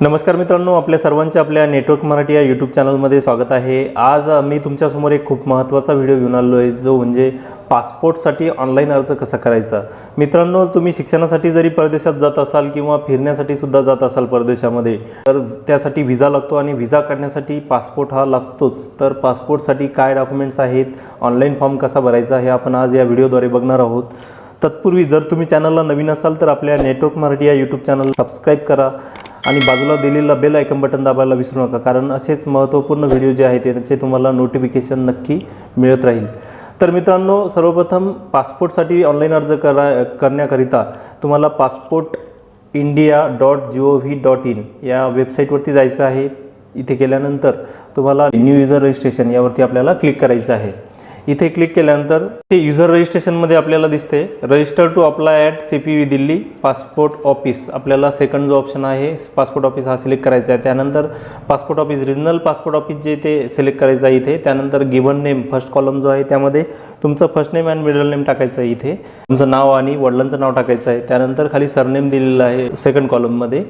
नमस्कार मित्रांनो आपल्या सर्वांच्या आपल्या नेटवर्क मराठी या यूट्यूब चॅनलमध्ये स्वागत आहे. आज मी तुमच्यासमोर एक खूप महत्त्वाचा व्हिडिओ घेऊन आलो आहे जो म्हणजे पासपोर्टसाठी ऑनलाईन अर्ज कसा करायचा? मित्रांनो तुम्ही शिक्षणासाठी जरी परदेशात जात असाल किंवा फिरण्यासाठी सुद्धा जात असाल परदेशामध्ये तर त्यासाठी व्हिजा लागतो आणि व्हिजा काढण्यासाठी पासपोर्ट हा लागतोच. तर पासपोर्टसाठी काय डॉक्युमेंट्स आहेत? ऑनलाईन फॉर्म कसा भरायचा हे आपण आज या व्हिडिओद्वारे बघणार आहोत. तत्पूर्वी जर तुम्ही चॅनलला नवीन असाल तर आपल्या नेटवर्क मराठी या यूट्यूब चॅनल सबस्क्राईब करा. आणि बाजूला दिलेला बेल आयकन बटन दाबायला विसरू नका कारण असेच महत्त्वपूर्ण व्हिडिओ जे आहेत त्याचे तुम्हाला नोटिफिकेशन नक्की मिळत राहील. तर मित्रांनो सर्वप्रथम पासपोर्टसाठी ऑनलाईन अर्ज करा करण्याकरिता तुम्हाला passport India dot G O V dot in या वेबसाईटवरती जायचं आहे. इथे गेल्यानंतर तुम्हाला न्यू युजर रजिस्ट्रेशन यावरती आपल्याला क्लिक करायचं आहे. इथे क्लिक केल्यानंतर ते युजर रजिस्ट्रेशनमध्ये आपल्याला दिसते. Register to apply at C P V Delhi passport office आपल्याला सेकंड जो ऑप्शन आहे पासपोर्ट ऑफिस हा सिलेक्ट करायचा आहे. त्यानंतर passport office regional passport office जे ते सिलेक्ट करायचं आहे इथे. त्यानंतर गिवन नेम फर्स्ट कॉलम जो आहे त्यामध्ये तुमचं first name and middle name टाकायचं आहे इथे. तुमचं नाव आणि वडिलांचं नाव टाकायचं आहे. त्यानंतर खाली सरनेम दिलेलं आहे सेकंड कॉलममध्ये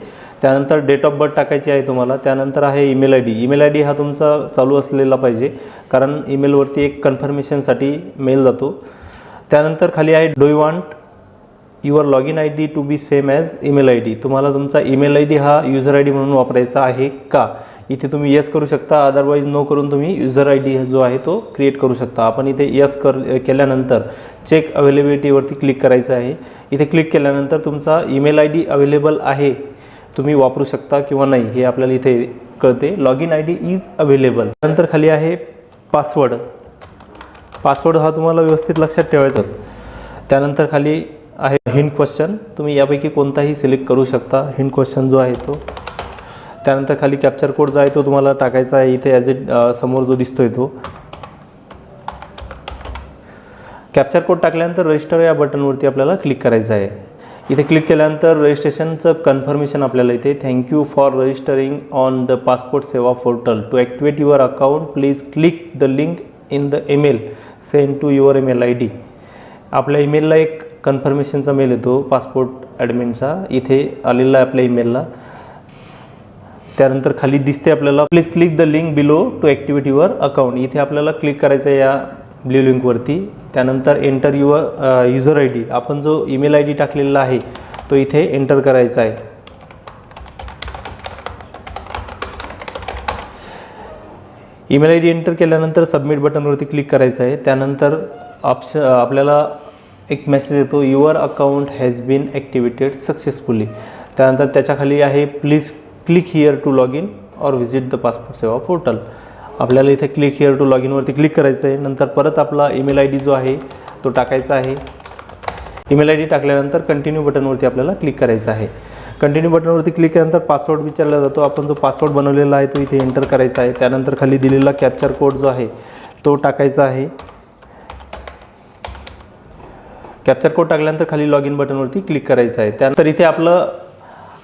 त्यानंतर डेट ऑफ बर्थ टाकायची आहे तुम्हाला. त्यानंतर आहे email I D email I D हा तुमचा चालू असलेला पाहिजे. कारण ईमेलवरती एक कन्फर्मेशनसाठी मेल जातो. त्यानंतर खाली आहे do you want your log in I D to be same as email I D तुम्हाला तुमचा ईमेल आय डी हा युजर आय डी म्हणून वापरायचा आहे का? इथे तुम्ही येस करू शकता. अदरवाईज नो करून तुम्ही युजर आय डी जो आहे तो क्रिएट करू शकता. आपण इथे येस कर केल्यानंतर चेक अवेलेबिलिटीवरती क्लिक करायचं आहे. इथे क्लिक केल्यानंतर तुमचा ईमेल आय डी अवेलेबल आहे. तुम्ही वापरू शकता किंवा नाही हे आपल्याला इथे कळते. Log in I D is available नंतर खाली आहे पासवर्ड पासवर्ड हा तुम्हाला व्यवस्थित लक्षात ठेवायचा. त्यानंतर खाली आहे हिंट क्वेश्चन तुम्ही यापैकी कोणताही सिलेक्ट करू शकता. हिंट क्वेश्चन जो आहे तो. त्यानंतर खाली कॅप्चर कोड जो आहे तो तुम्हाला टाकायचा आहे. इथे ॲज ए समोर जो दिसतोय तो. कॅप्चर कोड टाकल्यानंतर रजिस्टर या बटनवरती आपल्याला क्लिक करायचं आहे. इथे क्लिक केल्यानंतर रजिस्ट्रेशनचं कन्फर्मेशन आपल्याला इथे. Thank you for registering on the passport Seva portal to activate your account please click the link in the email send to your email I D आपल्या ईमेलला एक कन्फर्मेशनचा मेल येतो पासपोर्ट ॲडमिनचा इथे आलेला आहे आपल्या ईमेलला त्यानंतर खाली दिसते आपल्याला. Please click the link below to activate your account इथे आपल्याला क्लिक करायचं या ब्ल्यू लिंकवरती त्यानंतर enter your user I D. आपण जो ईमेल आय डी टाकलेला आहे तो इथे एंटर करायचा आहे. ईमेल आय डी एंटर केल्यानंतर सबमिट बटनवरती क्लिक करायचं आहे. त्यानंतर ऑप्श आपल्याला एक मेसेज येतो your account has been activated successfully. त्यानंतर त्याच्याखाली आहे please click here to log in or visit the passport Seva portal. आपल्याला इथे क्लिक हिअर टू लॉग इनवरती क्लिक करायचं आहे नंतर परत आपला ईमेल आय डी जो आहे तो टाकायचा आहे. ईमेल आय डी टाकल्यानंतर कंटिन्यू बटनवरती आपल्याला क्लिक करायचं आहे. कंटिन्यू बटनवरती क्लिक केल्यानंतर पासवर्ड विचारला जातो. आपण जो पासवर्ड बनवलेला आहे तो इथे एंटर करायचा आहे. त्यानंतर खाली दिलेला कॅप्चर कोड जो आहे तो टाकायचा आहे. कॅप्चर कोड टाकल्यानंतर खाली लॉग इन बटनवरती क्लिक करायचं आहे. त्यानंतर इथे आपलं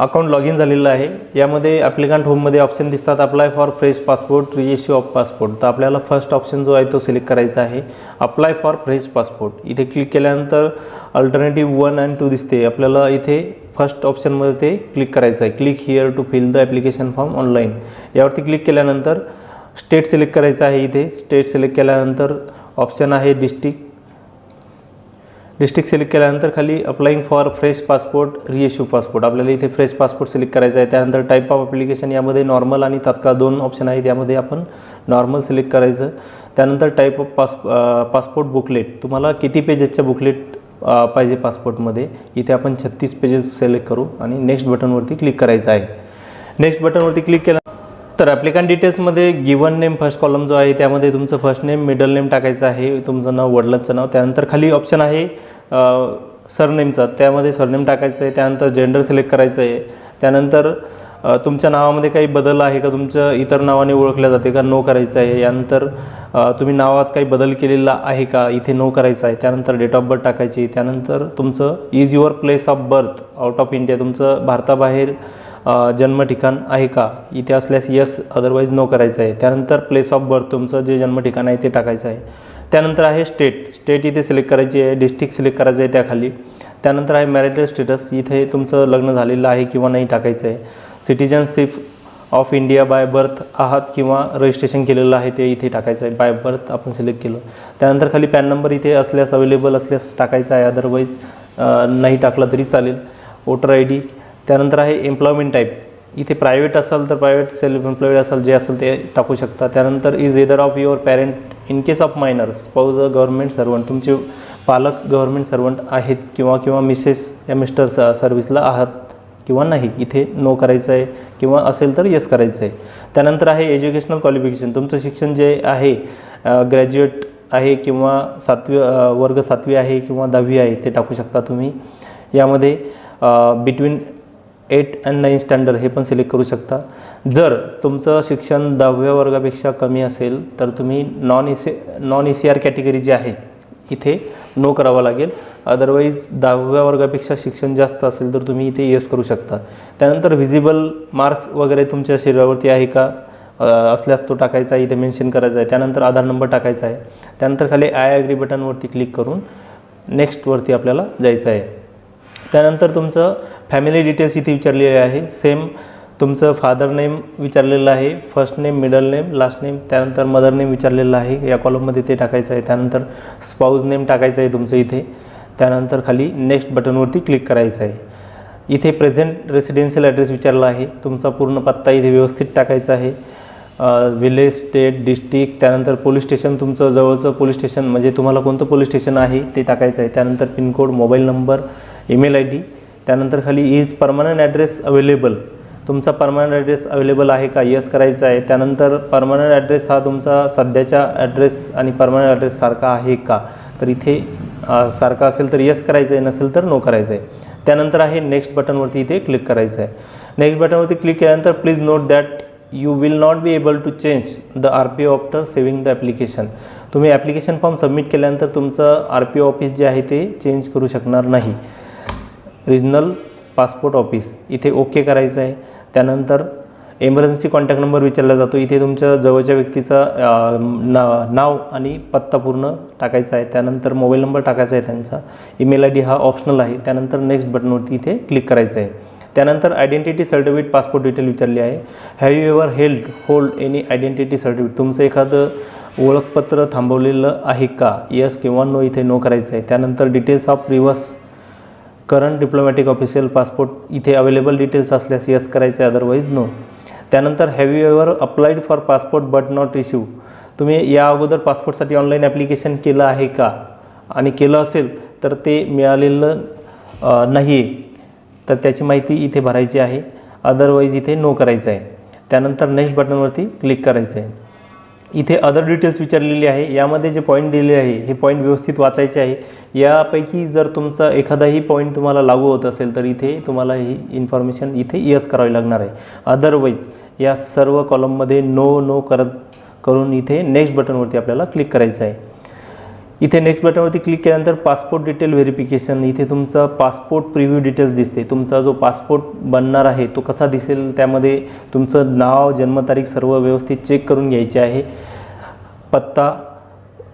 अकाउंट लॉग इन झालेलं आहे. यामध्ये ॲप्लिकंट होममध्ये ऑप्शन दिसतात apply for fresh passport reissue of passport तर आपल्याला फर्स्ट ऑप्शन जो आहे तो सिलेक्ट करायचा आहे. अप्लाय फॉर फ्रेश पासपोर्ट इथे क्लिक केल्यानंतर अल्टरनेटिव्ह वन अँड टू दिसते. आपल्याला इथे फर्स्ट ऑप्शनमध्ये ते क्लिक करायचं आहे. Click here to fill the application form online यावरती क्लिक केल्यानंतर स्टेट सिलेक्ट करायचं आहे इथे. स्टेट सिलेक्ट केल्यानंतर ऑप्शन आहे डिस्ट्रिक्ट डिस्ट्रिक्ट सिलेक्ट केल्यानंतर खाली applying for fresh passport reissue passport आपल्याला इथे फ्रेश पासपोर्ट सिलेक्ट करायचा आहे. त्यानंतर टाईप ऑफ ॲप्लिकेशन यामध्ये नॉर्मल आणि तात्काळ दोन ऑप्शन आहेत. यामध्ये आपण नॉर्मल सिलेक्ट करायचं. त्यानंतर type of pass passport booklet तुम्हाला किती पेजेसच्या बुकलेट पाहिजे पासपोर्टमध्ये इथे आपण छत्तीस पेजेस सिलेक्ट करू आणि नेक्स्ट बटनवरती क्लिक करायचं आहे. नेक्स्ट बटनवरती क्लिक केलं तर ॲप्लिकंट डिटेल्समध्ये गिवन नेम फर्स्ट कॉलम जो आहे त्यामध्ये तुमचं फर्स्ट नेम मिडल नेम टाकायचं आहे. तुमचं नाव वडिलांचं नाव त्यानंतर खाली ऑप्शन आहे सरनेमचा त्यामध्ये सरनेम टाकायचं आहे त्यानंतर जेंडर सिलेक्ट करायचं आहे. त्यानंतर तुमच्या नावामध्ये काही बदल आहे का? तुमच्या इतर नावाने ओळखल्या जाते का? नो करायचं आहे. यानंतर तुम्ही नावात काही बदल केलेला आहे का? इथे नो करायचं आहे. त्यानंतर डेट ऑफ बर्थ टाकायची त्यानंतर तुमचं is your place of birth out of India तुमचं भारताबाहेर जन्म ठिकाण आहे का? इथे असल्यास यस अदरवाईज नो करायचं आहे. त्यानंतर प्लेस ऑफ बर्थ तुमचं जे जन्म ठिकाण आहे ते टाकायचं आहे. त्यानंतर आहे स्टेट स्टेट इथे सिलेक्ट करायची आहे डिस्ट्रिक्ट सिलेक्ट करायचं आहे त्याखाली. त्यानंतर आहे मॅरिटल स्टेटस इथे तुमचं लग्न झालेलं आहे किंवा नाही टाकायचं आहे. Citizenship of India by birth आहात किंवा रजिस्ट्रेशन केलेलं आहे ते इथे टाकायचं आहे. बाय बर्थ आपण सिलेक्ट केलं. त्यानंतर खाली पॅन नंबर इथे असल्यास अवेलेबल असल्यास टाकायचा आहे. अदरवाईज नाही टाकला तरी चालेल. वोटर आय डी त्यानंतर आहे एम्प्लॉयमेंट टाईप इथे प्रायव्हेट असाल तर प्रायव्हेट सेल्फ एम्प्लॉईड असाल जे असेल ते टाकू शकता. त्यानंतर is either of your parent in case of minor spouse a government servant तुमचे पालक गव्हर्नमेंट सर्वंट आहेत किंवा किंवा मिसेस या मिस्टर स सर्व्हिसला आहात किंवा नाही इथे नो करायचं आहे किंवा असेल तर येस करायचं आहे. त्यानंतर आहे एज्युकेशनल क्वालिफिकेशन तुमचं शिक्षण जे आहे ग्रॅज्युएट आहे किंवा सातवी वर्ग सातवी आहे किंवा दहावी आहे ते टाकू शकता तुम्ही. यामध्ये between eight and nine standard हे पण सिलेक्ट करू शकता. जर तुमचं शिक्षण दहाव्या वर्गापेक्षा कमी असेल तर तुम्ही non E C non E C R category जी आहे इथे नो करावं लागेल. अदरवाईज दहाव्या वर्गापेक्षा शिक्षण जास्त असेल तर तुम्ही इथे येस करू शकता. त्यानंतर व्हिजिबल मार्क्स वगैरे तुमच्या शरीरावरती आहे का? असल्यास तो टाकायचा आहे इथे मेन्शन करायचा आहे. त्यानंतर आधार नंबर टाकायचा आहे. त्यानंतर खाली आय ॲग्री बटनवरती क्लिक करून नेक्स्टवरती आपल्याला जायचं आहे. त्यानंतर तुमचं फॅमिली डिटेल्स इथे विचारलेले आहे. सेम तुमचं फादर नेम विचारलेलं आहे. First name middle name last name त्यानंतर मदर नेम विचारलेलं आहे. या कॉलममध्ये ते टाकायचं आहे. त्यानंतर स्पाऊज नेम टाकायचं आहे तुमचं इथे. त्यानंतर खाली नेक्स्ट बटनवरती क्लिक करायचं आहे. इथे प्रेझेंट रेसिडेन्शियल ॲड्रेस विचारला आहे. तुमचा पूर्ण पत्ता इथे व्यवस्थित टाकायचा आहे. विलेज स्टेट डिस्ट्रिक्ट त्यानंतर पोलीस स्टेशन तुमचं जवळचं पोलीस स्टेशन म्हणजे तुम्हाला कोणतं पोलीस स्टेशन आहे ते टाकायचं आहे. त्यानंतर pin code mobile number email I D त्यानंतर खाली इज परमनंट ॲड्रेस अवेलेबल तुमचा परमनंट ॲड्रेस अवेलेबल आहे का? यस करायचा आहे. त्यानंतर परमनंट ॲड्रेस हा तुमचा सध्याच्या ॲड्रेस आणि परमनंट ॲड्रेस सारखा आहे का? तर इथे सारखा असेल तर यस करायचं आहे नसेल तर नो करायचं आहे त्यानंतर आहे नेक्स्ट बटनवरती इथे क्लिक करायचं आहे. नेक्स्ट बटनवरती क्लिक केल्यानंतर please note that you will not be able to change the R P O after saving the application तुम्ही ॲप्लिकेशन फॉर्म सबमिट केल्यानंतर तुमचं आर पी ओ ऑफिस जे आहे ते चेंज करू शकणार नाही. Regional passport office. इथे ओके करायचं आहे. त्यानंतर एमर्जन्सी कॉन्टॅक्ट नंबर विचारला जातो. इथे तुमच्या जवळच्या व्यक्तीचा ना नाव आणि पत्ता पूर्ण टाकायचा आहे. त्यानंतर मोबाईल नंबर टाकायचा आहे त्यांचा. ईमेल आय डी हा ऑप्शनल आहे. त्यानंतर नेक्स्ट बटनवरती इथे क्लिक करायचं आहे. त्यानंतर आयडेंटिटी सर्टिफिकेट पासपोर्ट डिटेल विचारली आहे. Have you ever held hold any identity certificate तुमचं एखादं ओळखपत्र थांबवलेलं आहे का? यस किंवा नो इथे नो करायचं आहे. त्यानंतर details of previous current diplomatic official passport इथे अवेलेबल डिटेल्स असल्यास यस करायचे अदरवाईज नो त्यानंतर have you ever applied for passport but not issue तुम्ही या अगोदर पासपोर्टसाठी ऑनलाईन ॲप्लिकेशन केलं आहे का? आणि केलं असेल तर ते मिळालेलं नाही आहे तर त्याची माहिती इथे भरायची आहे. अदरवाईज इथे नो करायचं आहे त्यानंतर नेक्स्ट बटनवरती क्लिक करायचं आहे इथे अदर डिटेल्स विचारलेली आहे. यामध्ये जे पॉईंट दिले आहे हे पॉईंट व्यवस्थित वाचायचे आहे. यापैकी जर तुमचा एखादाही पॉईंट तुम्हाला लागू होत असेल तर इथे तुम्हाला ही इन्फॉर्मेशन इथे यस करावी लागणार आहे. अदरवाईज या सर्व कॉलममध्ये नो नो करत करून इथे नेक्स्ट बटनवरती आपल्याला क्लिक करायचं आहे. इथे नेक्स्ट बटनवरती क्लिक केल्यानंतर पासपोर्ट डिटेल व्हेरिफिकेशन इथे तुमचा पासपोर्ट प्रिव्ह्यू डिटेल्स दिसते. तुमचा जो पासपोर्ट बनणार आहे तो कसा दिसेल त्यामध्ये तुमचं नाव जन्मतारीख सर्व व्यवस्थित चेक करून घ्यायचे आहे. पत्ता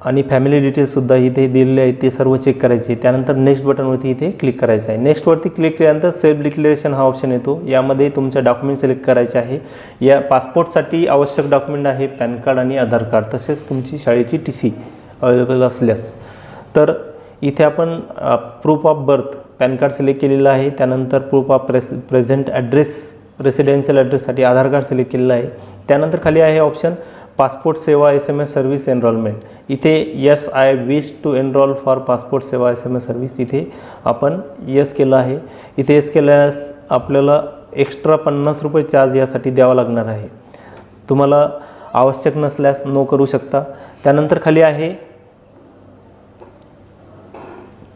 आणि फॅमिली डिटेल्ससुद्धा इथे दिलेले आहेत ते सर्व चेक करायचे. त्यानंतर नेक्स्ट बटनवरती इथे क्लिक करायचं आहे. नेक्स्टवरती क्लिक केल्यानंतर सेल्फ डिक्लेरेशन हा ऑप्शन येतो. यामध्ये तुमच्या डॉक्युमेंट सिलेक्ट करायचे आहे. या पासपोर्टसाठी आवश्यक डॉक्युमेंट आहे पॅन कार्ड आणि आधार कार्ड. तसेच तुमची शाळेची टी सी अवेलेबल असल्यास. तर इथे आपण proof of birth PAN card select केलेलं आहे. त्यानंतर proof of press present address residential ॲड्रेससाठी Aadhaar card select केलेलं आहे. त्यानंतर खाली आहे option passport Seva S M S service enrolment इथे yes I wish to enrol for passport Seva S M S service इथे आपण यस केलं आहे. इथे यस केल्यास आपल्याला एक्स्ट्रा पन्नास रुपये चार्ज यासाठी द्यावा लागणार आहे. तुम्हाला आवश्यक नसल्यास नो करू शकता. त्यानंतर खाली आहे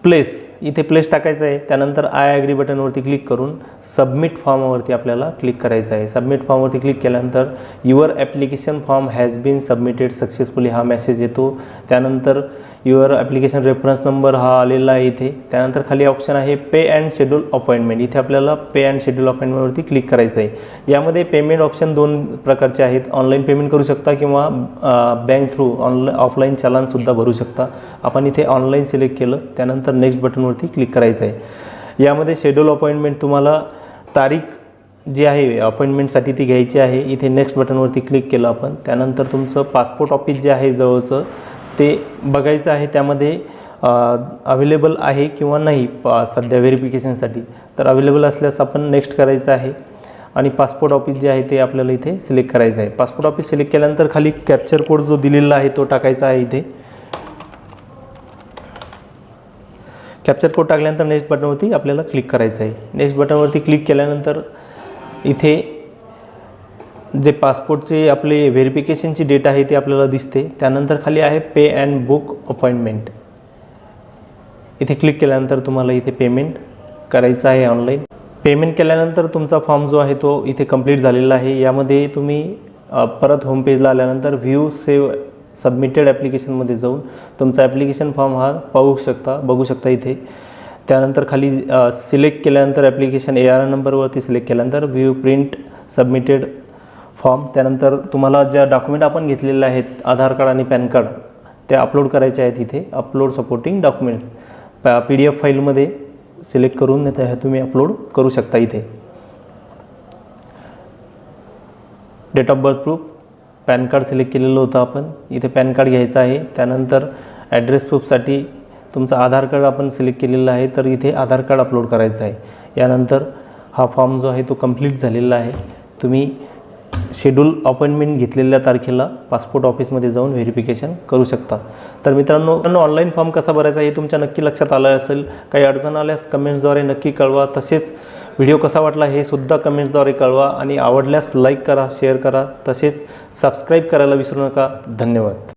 प्लेस इथे प्लेस टाकायचं आहे. त्यानंतर आय ॲग्री बटनवरती क्लिक करून सबमिट फॉर्मवरती आपल्याला क्लिक करायचं आहे. सबमिट फॉर्मवरती क्लिक केल्यानंतर your application form has been submitted successfully हा मेसेज येतो. त्यानंतर युअर ॲप्लिकेशन रेफरन्स नंबर हा आलेला आहे इथे. त्यानंतर खाली ऑप्शन आहे पे अँड शेड्यूल अपॉइंटमेंट. इथे आपल्याला पे अँड शेड्यूल अपॉइंटमेंटवरती क्लिक करायचं आहे. यामध्ये पेमेंट ऑप्शन दोन प्रकारचे आहेत. ऑनलाईन पेमेंट करू शकता किंवा बँक थ्रू ऑनलाईन ऑफलाईन चलानसुद्धा भरू शकता. आपण इथे ऑनलाईन सिलेक्ट केलं. त्यानंतर नेक्स्ट बटनवरती क्लिक करायचं आहे. यामध्ये शेड्यूल अपॉइंटमेंट तुम्हाला तारीख जी आहे अपॉइंटमेंटसाठी ती घ्यायची आहे. इथे नेक्स्ट बटनवरती क्लिक केलं आपण. त्यानंतर तुमचं पासपोर्ट ऑफिस जे आहे जवळचं ते बघायचं आहे त्यामध्ये अवेलेबल आहे किंवा नाही प सध्या व्हेरिफिकेशनसाठी तर अवेलेबल असल्यास आपण नेक्स्ट करायचं आहे आणि पासपोर्ट ऑफिस जे आहे ते आपल्याला इथे सिलेक्ट करायचं आहे. पासपोर्ट ऑफिस सिलेक्ट केल्यानंतर खाली कॅप्चर कोड जो दिलेला आहे तो टाकायचा आहे इथे. कॅप्चर कोड टाकल्यानंतर नेक्स्ट बटनवरती आपल्याला क्लिक करायचं आहे. नेक्स्ट बटनवरती क्लिक केल्यानंतर इथे जे पासपोर्टचे आपले व्हेरिफिकेशनची डेट आहे ती आपल्याला दिसते त्यानंतर खाली आहे पे अँड बुक अपॉइंटमेंट. इथे क्लिक केल्यानंतर तुम्हाला इथे पेमेंट करायचं आहे ऑनलाईन. पेमेंट केल्यानंतर तुमचा फॉर्म जो आहे तो इथे कंप्लीट झालेला आहे. यामध्ये तुम्ही परत होम पेजला आल्यानंतर व्ह्यू सेव सबमिटेड ॲप्लिकेशनमध्ये जाऊन तुमचा ॲप्लिकेशन फॉर्म हा पाहू शकता बघू शकता इथे. त्यानंतर खाली सिलेक्ट केल्यानंतर ॲप्लिकेशन ए आर नंबरवरती सिलेक्ट केल्यानंतर व्ह्यू प्रिंट सबमिटेड फॉर्म त्यानंतर तुम्हाला ज्या डॉक्युमेंट आपण घेतलेल्या आहेत आधार कार्ड आणि पॅन कार्ड ते अपलोड करायचे आहेत इथे upload supporting documents P D F फाईलमध्ये सिलेक्ट करून ते तुम्ही अपलोड करू शकता इथे. Date of birth proof PAN card select केलेलं होतं आपण. इथे पॅन कार्ड घ्यायचं आहे. त्यानंतर ॲड्रेस प्रूफसाठी तुमचं आधार कार्ड आपण सिलेक्ट केलेलं आहे तर इथे आधार कार्ड अपलोड करायचं आहे. यानंतर हा फॉर्म जो आहे तो कंप्लीट झालेला आहे. तुम्ही शेड्यूल अपॉइंटमेंट घेतलेल्या तारखेला पासपोर्ट ऑफिसमध्ये जाऊन व्हेरिफिकेशन करू शकता. तर मित्रांनो ऑनलाईन फॉर्म कसा भरायचा हे तुमच्या नक्की लक्षात आलं असेल. काही अडचण आल्यास कमेंट्सद्वारे नक्की कळवा. तसेच व्हिडिओ कसा वाटला हे सुद्धा कमेंट्सद्वारे कळवा आणि आवडल्यास लाईक करा शेअर करा. तसेच सबस्क्राईब करायला विसरू नका. धन्यवाद.